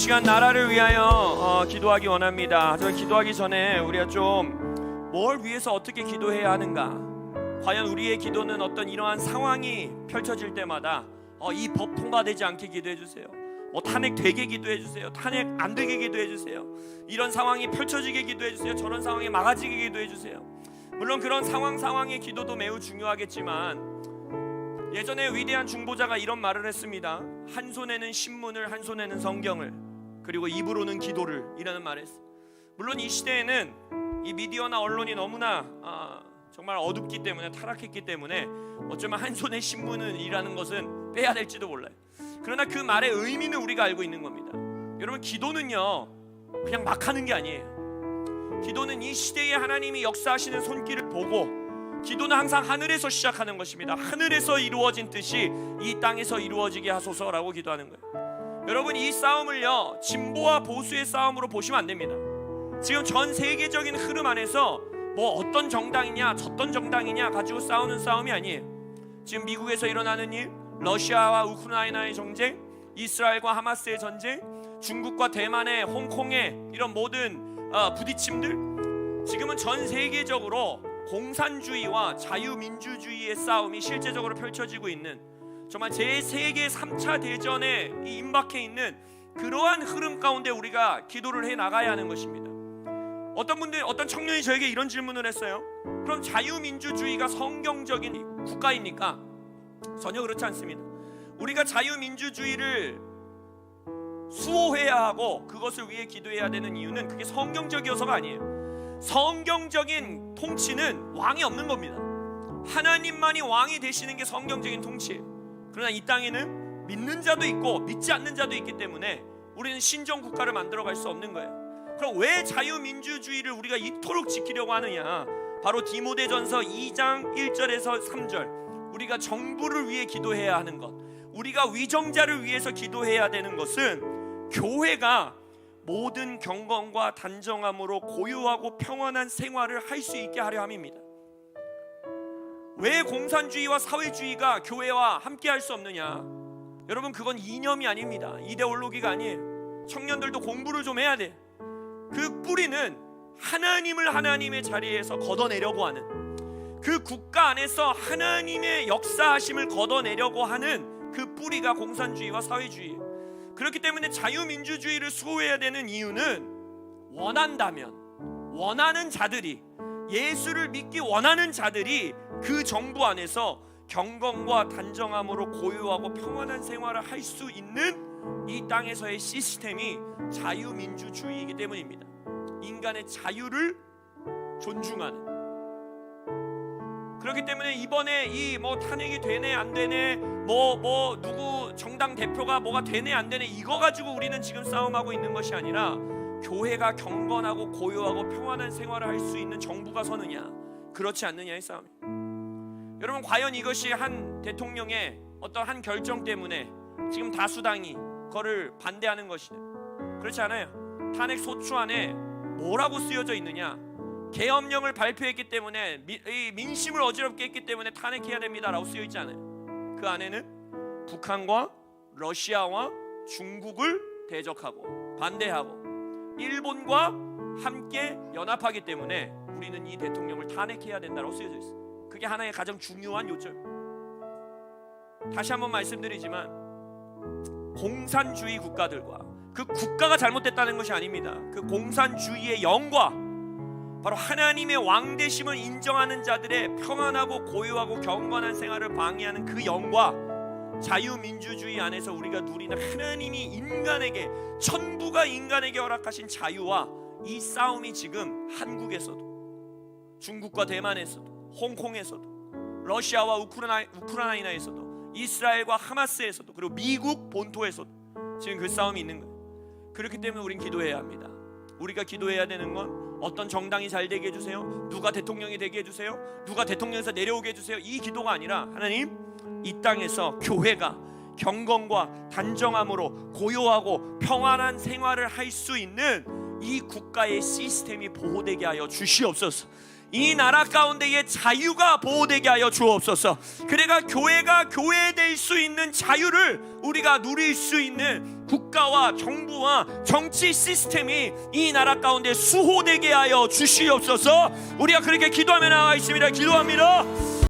시간 나라를 위하여 어, 기도하기 원합니다. 저 기도하기 전에 우리가 좀 뭘 위해서 어떻게 기도해야 하는가? 과연 우리의 기도는 어떤 이러한 상황이 펼쳐질 때마다 어, 이 법 통과되지 않게 기도해 주세요. 뭐 탄핵 되게 기도해 주세요. 탄핵 안 되게 기도해 주세요. 이런 상황이 펼쳐지게 기도해 주세요. 저런 상황이 막아지게 기도해 주세요. 물론 그런 상황 상황의 기도도 매우 중요하겠지만 예전에 위대한 중보자가 이런 말을 했습니다. 한 손에는 신문을 한 손에는 성경을 그리고 입으로는 기도를 이라는 말을 했어요. 물론 이 시대에는 이 미디어나 언론이 너무나 아, 정말 어둡기 때문에 타락했기 때문에 어쩌면 한 손에 신문은 이라는 것은 빼야 될지도 몰라요. 그러나 그 말의 의미는 우리가 알고 있는 겁니다. 여러분 기도는요 그냥 막 하는 게 아니에요. 기도는 이 시대에 하나님이 역사하시는 손길을 보고 기도는 항상 하늘에서 시작하는 것입니다. 하늘에서 이루어진 뜻이 이 땅에서 이루어지게 하소서라고 기도하는 거예요. 여러분 이 싸움을요 진보와 보수의 싸움으로 보시면 안 됩니다. 지금 전 세계적인 흐름 안에서 뭐 어떤 정당이냐 저떤 정당이냐 가지고 싸우는 싸움이 아니에요. 지금 미국에서 일어나는 일, 러시아와 우크라이나의 전쟁, 이스라엘과 하마스의 전쟁, 중국과 대만의 홍콩의 이런 모든 어, 부딪힘들 지금은 전 세계적으로 공산주의와 자유민주주의의 싸움이 실제적으로 펼쳐지고 있는 정말 제 세계 3차 대전에 이 임박해 있는 그러한 흐름 가운데 우리가 기도를 해 나가야 하는 것입니다. 어떤 분들 어떤 청년이 저에게 이런 질문을 했어요. 그럼 자유민주주의가 성경적인 국가입니까? 전혀 그렇지 않습니다. 우리가 자유민주주의를 수호해야 하고 그것을 위해 기도해야 되는 이유는 그게 성경적이어서가 아니에요. 성경적인 통치는 왕이 없는 겁니다. 하나님만이 왕이 되시는 게 성경적인 통치예요. 그러나 이 땅에는 믿는 자도 있고 믿지 않는 자도 있기 때문에 우리는 신정 국가를 만들어 갈 수 없는 거예요. 그럼 왜 자유민주주의를 우리가 이토록 지키려고 하느냐? 바로 디모데전서 2장 1절에서 3절. 우리가 정부를 위해 기도해야 하는 것. 우리가 위정자를 위해서 기도해야 되는 것은 교회가 모든 경건과 단정함으로 고요하고 평안한 생활을 할 수 있게 하려 함입니다. 왜 공산주의와 사회주의가 교회와 함께 할 수 없느냐? 여러분 그건 이념이 아닙니다. 이데올로기가 아니에요. 청년들도 공부를 좀 해야 돼. 그 뿌리는 하나님을 하나님의 자리에서 걷어내려고 하는 그 국가 안에서 하나님의 역사하심을 걷어내려고 하는 그 뿌리가 공산주의와 사회주의. 그렇기 때문에 자유민주주의를 수호해야 되는 이유는 원한다면 원하는 자들이 예수를 믿기 원하는 자들이 그 정부 안에서 경건과 단정함으로 고요하고 평안한 생활을 할 수 있는 이 땅에서의 시스템이 자유민주주의이기 때문입니다. 인간의 자유를 존중하는 그렇기 때문에 이번에 이 뭐 탄핵이 되네 안 되네 뭐뭐 누구 정당 대표가 뭐가 되네 안 되네 이거 가지고 우리는 지금 싸움하고 있는 것이 아니라 교회가 경건하고 고요하고 평안한 생활을 할 수 있는 정부가 서느냐 그렇지 않느냐의 싸움. 여러분 과연 이것이 한 대통령의 어떤 한 결정 때문에 지금 다수당이 그거를 반대하는 것이냐 그렇지 않아요. 탄핵 소추 안에 뭐라고 쓰여져 있느냐 계엄령을 발표했기 때문에 미, 이 민심을 어지럽게 했기 때문에 탄핵해야 됩니다라고 쓰여 있지 않아요. 그 안에는 북한과 러시아와 중국을 대적하고 반대하고 일본과 함께 연합하기 때문에 우리는 이 대통령을 탄핵해야 된다고 쓰여져 있어요. 그게 하나의 가장 중요한 요점. 다시 한번 말씀드리지만 공산주의 국가들과 그 국가가 잘못됐다는 것이 아닙니다. 그 공산주의의 영과 바로 하나님의 왕 되심을 인정하는 자들의 평안하고 고요하고 경건한 생활을 방해하는 그 영과 자유민주주의 안에서 우리가 누리는 하나님이 인간에게 천부가 인간에게 허락하신 자유와 이 싸움이 지금 한국에서도 중국과 대만에서도 홍콩에서도 러시아와 우크라이나, 우크라이나에서도 이스라엘과 하마스에서도 그리고 미국 본토에서도 지금 그 싸움이 있는 거예요. 그렇기 때문에 우린 기도해야 합니다. 우리가 기도해야 되는 건 어떤 정당이 잘 되게 해주세요. 누가 대통령이 되게 해주세요. 누가 대통령에서 내려오게 해주세요. 이 기도가 아니라 하나님 이 땅에서 교회가 경건과 단정함으로 고요하고 평안한 생활을 할 수 있는 이 국가의 시스템이 보호되게 하여 주시옵소서. 이 나라 가운데의 자유가 보호되게 하여 주옵소서. 그래가 교회가 교회될 수 있는 자유를 우리가 누릴 수 있는 국가와 정부와 정치 시스템이 이 나라 가운데 수호되게 하여 주시옵소서. 우리가 그렇게 기도하며 나와 있습니다. 기도합니다.